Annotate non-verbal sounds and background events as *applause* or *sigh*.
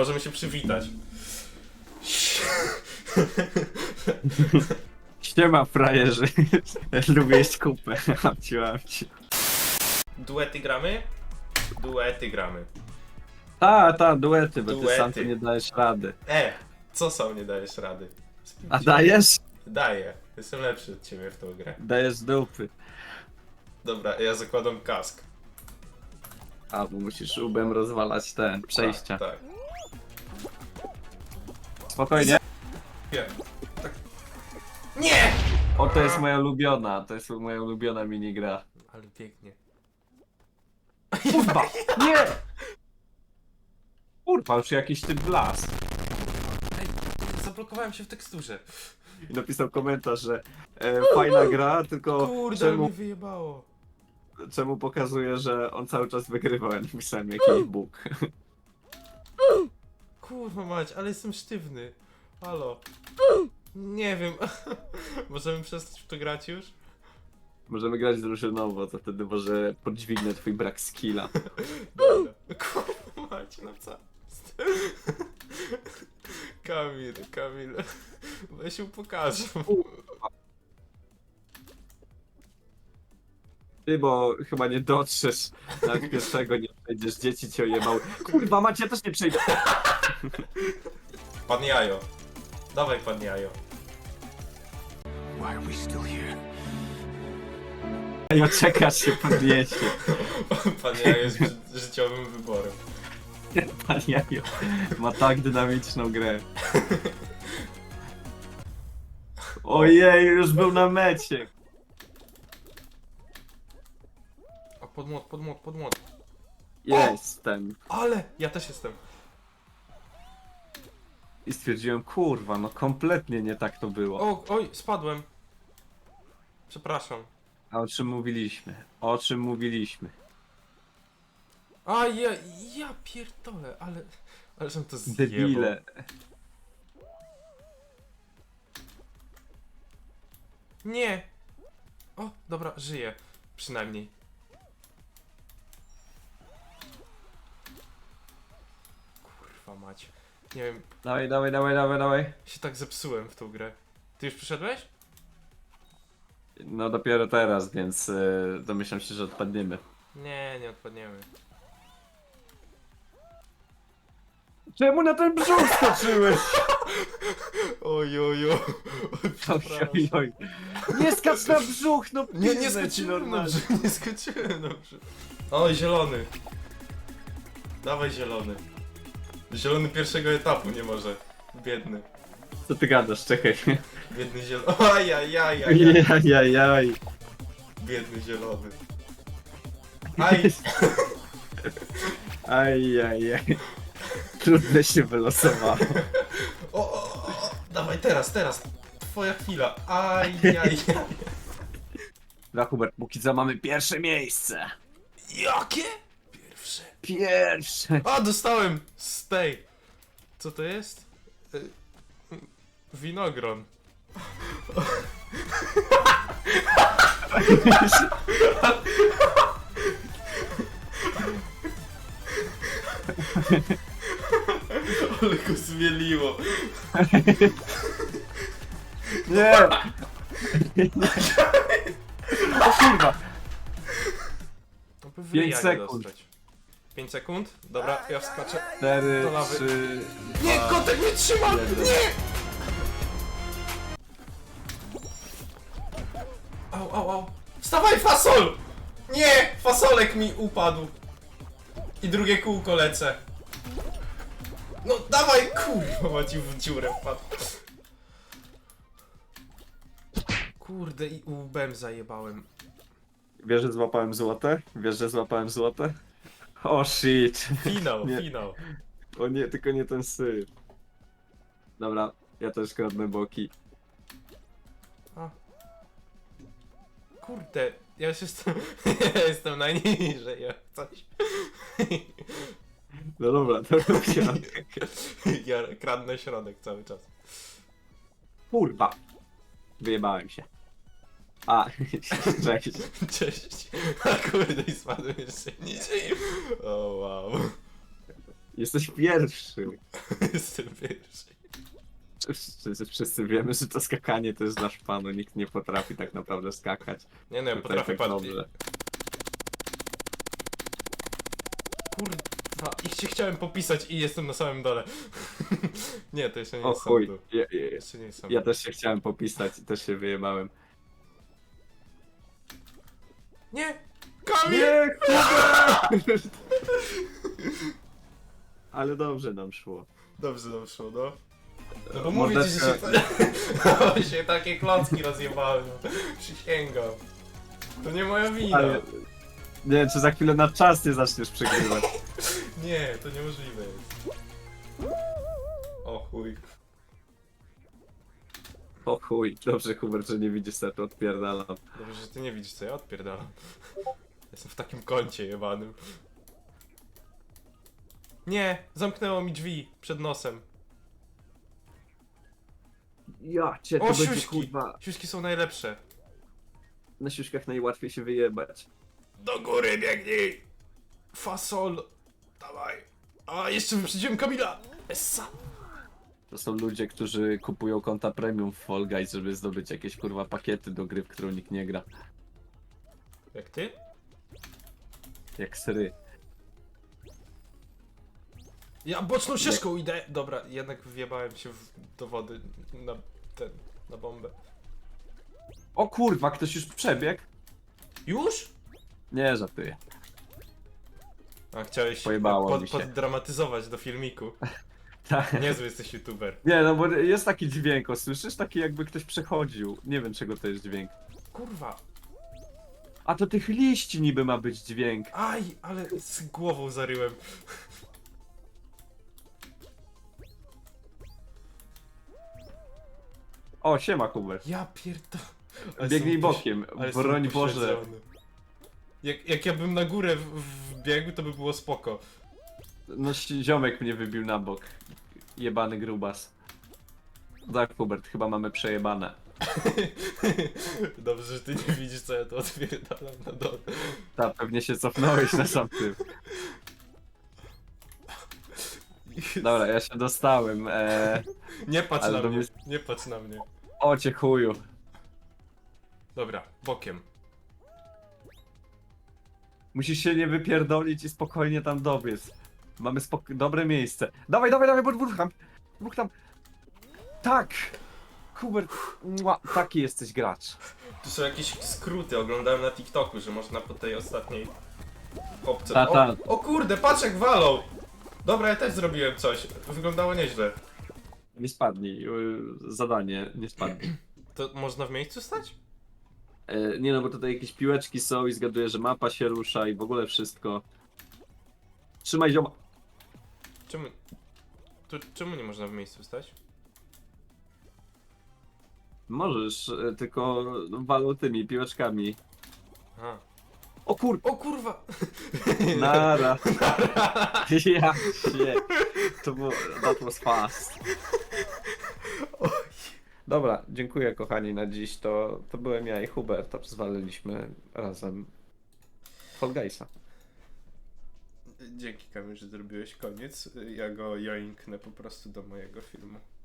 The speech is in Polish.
Możemy się przywitać. Siema frajerzy. *laughs* Lubię jeść kupę. *laughs* Amciu, amciu. Duety gramy? Duety gramy. Ta, ta, duety, bo ty Duety. sam tu nie dajesz rady. E, co sam nie dajesz rady? A dajesz? Daję. Jestem lepszy od ciebie w tą grę. Dajesz dupy. Dobra, ja zakładam kask. A, bo musisz ubem rozwalać te przejścia. Tak, tak. Spokojnie. Nie. Tak. Nie! O, to jest moja ulubiona, to jest moja ulubiona minigra. Ale pięknie. Kurwa! Nie! Kurwa, już jakiś typ las. Ej, zablokowałem się w teksturze. I napisał komentarz, że e, fajna gra, tylko Kurde, ale czemu, mnie wyjebało. czemu pokazuje, że on cały czas wygrywa. Ja napisałem jakiś bóg. *laughs* Kurwa mać, ale jestem sztywny. Halo. Nie wiem. *laughs* Możemy przestać w to grać już? Możemy grać drużynowo, to wtedy może podźwignę twój brak skilla. *laughs* Dobra. Kurwa mać, no co? *laughs* Kamil, Kamil. Weź mu pokażę. Ty, bo chyba nie dotrzesz. Nawet pierwszego nie przejdziesz, dzieci cię ojebały. Kurwa, macie, ja też nie przejdę. Pan Jajo. Dawaj pan Jajo. Why are we still here? Ja czekasz się podniesie. Pan Jajo jest ży- życiowym wyborem. Pan Jajo ma tak dynamiczną grę. *laughs* Ojej, już był na mecie. O, podmłot, podmłot, podmłot. Jestem. Ale! Ja też jestem. I stwierdziłem, kurwa, no kompletnie nie tak to było. O, oj, spadłem. Przepraszam. A o czym mówiliśmy? O czym mówiliśmy? A ja, ja pierdolę, ale... Ale żem to zjebał. Debile. Nie! O, dobra, żyję. Przynajmniej. Mać. Nie wiem, Dawaj, dawaj, dawaj, dawaj, dawaj. się tak zepsułem w tą grę. Ty już przyszedłeś? No dopiero teraz, więc yy, domyślam się, że odpadniemy. Nie, nie odpadniemy. Czemu na ten brzuch skoczyłeś? *laughs* Oj, oj, oj. Oj, oj, oj. Nie skacz na brzuch, no *laughs* Nie, nie ci skoczyłem normalnie. dobrze, *laughs* nie skoczyłem dobrze. Oj, zielony. Dawaj zielony. Zielony pierwszego etapu nie może. Biedny. Co ty gadasz, czekaj. Biedny zielony. *laughs* Ajajajajaj. Jajajaj. Biedny zielony. Aj! *laughs* Ajajaj. Trudne się wylosowało. *laughs* O, o, o, o, dawaj teraz, teraz. Twoja chwila. Ajajaj. Dla Hubert, póki co mamy pierwsze miejsce. Jakie? Pierwsze. A, dostałem z tej. Co to jest? Y, Winogron. Ale go zmieliło. Nie! O kurwa! No by w Pięć ryja nie sekund. dostać. 5 sekund? Dobra, ja wskaczę. Cztery, Do lawy. trzy... Nie, kotek mnie trzyma! jeden. Nie! Au, au, au. Wstawaj, fasol! Nie! Fasolek mi upadł. I drugie kółko lecę. No dawaj, kurwa, macie w dziurę wpadł. Kurde, i łbem zajebałem. Wiesz, że złapałem złote? Wiesz, że złapałem złote? O shit. Finał, Nie. finał. O nie, tylko nie ten syf. Dobra, ja też kradnę boki. A. Kurde, ja już jestem, *laughs* ja jestem najniżej, jak coś. No dobra, to rób środek. *laughs* Ja kradnę środek cały czas. Kurwa. Wyjebałem się. A, *laughs* cześć. Cześć. A kurde, i spadłem jeszcze niżej. O wow. Jesteś pierwszy. *laughs* Jestem pierwszy. Wszyscy, wszyscy wiemy, że to skakanie to jest nasz panu. Nikt nie potrafi tak naprawdę skakać. Nie no, ja Tutaj potrafię tak dobrze. Kurwa, ich się chciałem popisać i jestem na samym dole. *laughs* nie, to jeszcze nie O jest sam chuj, ja, ja, Jeszcze nie jest sam ja też się chciałem popisać i też się wyjebałem. Nie! Kamil! Nie, Hubert! Ale dobrze nam szło. Dobrze nam szło, no. No bo mówię ci, że Mordeczka- się, *laughs* się takie klocki rozjebały, no. Przysięgam. To nie moja wina. Ale... Nie wiem, czy za chwilę na czas nie zaczniesz przegrywać. *laughs* Nie, to niemożliwe jest. O chuj. O chuj, dobrze Hubert, że nie widzisz, co to odpierdalam. Dobrze, że ty nie widzisz co ja odpierdalam. Jestem w takim kącie jebanym. Nie, zamknęło mi drzwi przed nosem. Ja cię, to O, będzie siuśki! kurwa... Siuśki są najlepsze. Na siuśkach najłatwiej się wyjebać. Do góry biegnij! Fasol! Dawaj! A, jeszcze wyprzedziłem Kamila! Essa! To są ludzie, którzy kupują konta premium w Fall Guys, żeby zdobyć jakieś kurwa pakiety do gry, w którą nikt nie gra. Jak ty? Jak sry. Ja boczną ścieżką idę! Dobra, jednak wjebałem się w, do wody na ten, na bombę. O kurwa, ktoś już przebiegł? Już? Nie, żartuję. A chciałeś Pojebało pod, mi się. poddramatyzować do filmiku. *laughs* Tak. Niezły jesteś youtuber. Nie, no bo jest taki dźwięk, o, słyszysz? Taki jakby ktoś przechodził. Nie wiem, czego to jest dźwięk. Kurwa. A to tych liści niby ma być dźwięk. Aj, ale z głową zaryłem. O, siema Hubert. Ja pierdolę. Ale Biegnij są bokiem, ale są broń Boże. Jak, jak ja bym na górę w- wbiegł, to by było spoko. No ziomek mnie wybił na bok. Jebany grubas. Tak, Hubert, chyba mamy przejebane. *laughs* Dobrze, że ty nie widzisz, co ja to odpierdalam na dole. Ta, pewnie się cofnąłeś na sam tył. Dobra, ja się dostałem. Eee, Nie patrz Ale na to mnie, jest- nie patrz na mnie. o cię chuju. Dobra, bokiem. Musisz się nie wypierdolić i spokojnie tam dobiec. Mamy spok- dobre miejsce. Dawaj, dawaj, dawaj, dwóch tam. Dwóch tam. Tak! Hubert, mua, taki jesteś gracz. Tu są jakieś skróty, oglądałem na TikToku, że można po tej ostatniej kopce... Ta, ta. O, o kurde, patrz jak walą! Dobra, ja też zrobiłem coś. Wyglądało nieźle. Nie spadnij. y, Zadanie, nie spadnij. To można w miejscu stać? E, nie no, bo tutaj jakieś piłeczki są i zgaduję, że mapa się rusza i w ogóle wszystko. Trzymaj zioma. Czemu... Tu, czemu nie można w miejscu stać? Możesz, e, tylko walą tymi piłeczkami. Aha. O kur... O kurwa! *laughs* Nara. *laughs* *laughs* ja się. To było... That was fast. Dobra, dziękuję kochani na dziś. To, to byłem ja i Hubert. To zwaliliśmy razem Fall Guysa. Dzięki Kamil, że zrobiłeś koniec. Ja go joinknę po prostu do mojego filmu.